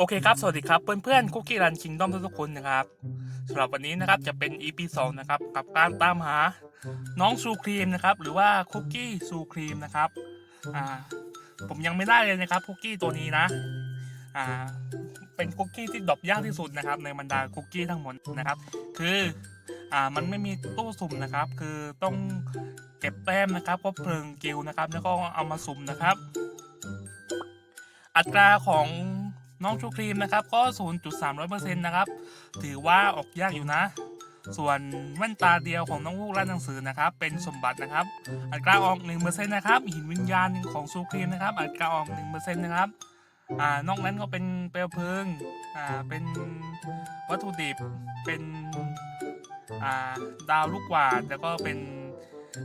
โอเคครับ สวัสดีครับ เพื่อนๆคุกกี้รันคิงด้อมทุกๆคนนะครับสำหรับวันนี้นะครับจะเป็น EP 2 นะครับ กับการตามหาน้องซูครีมนะครับ หรือว่าคุกกี้ซูครีมนะครับอ่าผมยังไม่ได้เลยนะครับคุกกี้ตัวนี้นะอ่าเป็นคุกกี้ที่ดรอปยากที่สุดนะครับ ในบรรดาคุกกี้ทั้งหมดนะครับ คืออ่ามันไม่มีตู้สุ่มนะครับ คือต้องเก็บแต้มนะครับก็เพลิงกิลนะครับ แล้วก็เอามาสุ่มนะครับ อัตราของ น้องชูครีมนะครับก็ 0.300%นะครับถือว่าออกยากอยู่นะ ส่วนแว่นตาเดียวของน้องลูกร้านหนังสือนะครับเป็นสมบัตินะครับ อัตราออก 1%นะครับหินวิญญาณของซูครีมนะครับ อัตราออก 1%นะครับอ่านอกนั้นก็เป็นเปลวเพลิงอ่าเป็นวัตถุดิบเป็นอ่าดาวลูกหวาดแล้วก็เป็น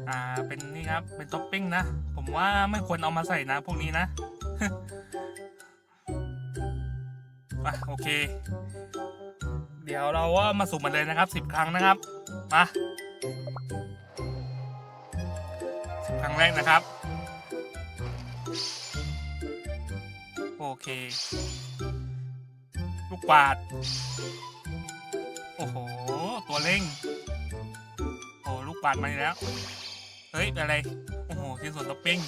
อ่าเป็นนี่ครับเป็นท็อปปิ้งนะ ผมว่าไม่ควรเอามาใส่นะพวกนี้นะ อะโอเค เดี๋ยวเราว่ามาสุ่มมันเลยนะครับสิบครั้งนะครับ มาสิบครั้งแรกนะครับ โอเค ลูกบาด โอ้โห ตัวเร่ง โอ้ลูกบาดมาแล้ว เฮ้ย อะไร โอ้โหชิ้นส่วนท็อปปิ้ง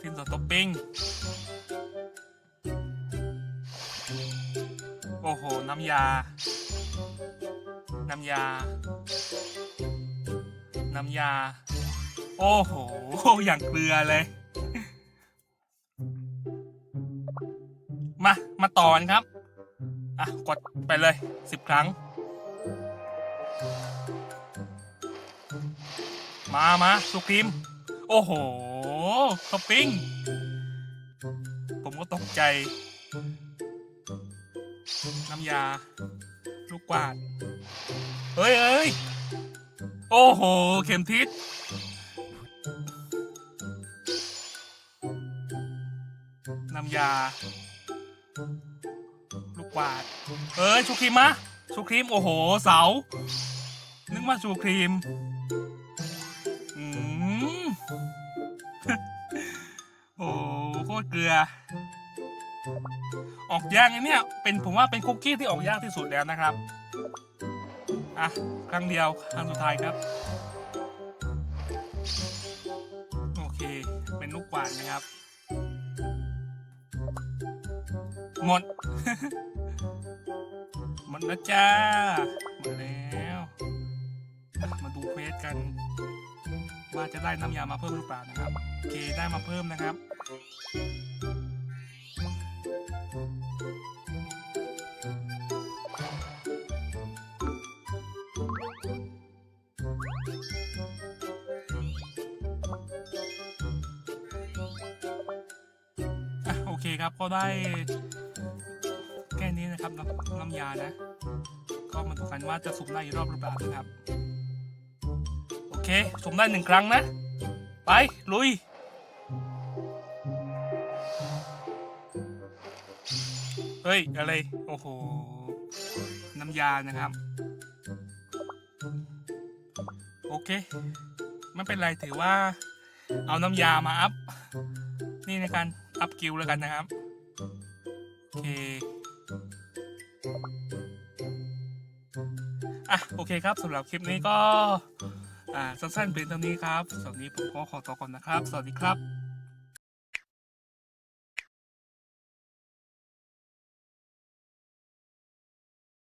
ชิ้นส่วนท็อปปิ้ง อ้โห น้ำยา น้ำยา น้ำยา โอ้โห อย่างเกลือเลย มา มาต่อนครับ อะ กดไปเลยสิบครั้ง มามาสุครีม โอ้โหท็อปปิ้ง ผมก็ตกใจ น้ำยา ลูกกวาด เฮ้ยเอ้ย โอ้โห เข็มทิศ น้ำยา ลูกกวาด เอ้ย ชูครีมมะ ชูครีม โอ้โห เสา นึกว่าชูครีม อืมโอ้โหโคตรเกลือ ออกยากเนี่ยเป็นผมว่าเป็นคุกกี้ที่ออกยากที่สุดแล้วนะครับอะครั้งเดียวครั้งสุดท้ายครับ โอเค เป็นลูกกวาดนะครับ หมด หมดแล้วจ้ามดแล้ว มาดูเฟสกันว่าจะได้น้ำยามาเพิ่มหรือเปล่านะครับ โอเคได้มาเพิ่มนะครับ ครับ ก็ได้ แค่นี้นะครับน้ำน้ำยานะ ก็มาดูกันว่าจะสุ่มได้อีกรอบหรือเปล่านะครับ โอเคสุ่มได้หนึ่งครั้งนะ ไป ลุยเฮ้ย อะไร โอ้โห น้ำยานะครับ โอเค ไม่เป็นไรถือว่า เอาน้ำยามาอัพ นี่ในการอัพกิลแล้วกันนะครับ โอเค อะ โอเคครับสำหรับคลิปนี้ก็ อ่า สั้นๆเป็นเท่านี้ครับสำหรับนี้ผมก็ขอตัวก่อนนะครับ สวัสดีครับ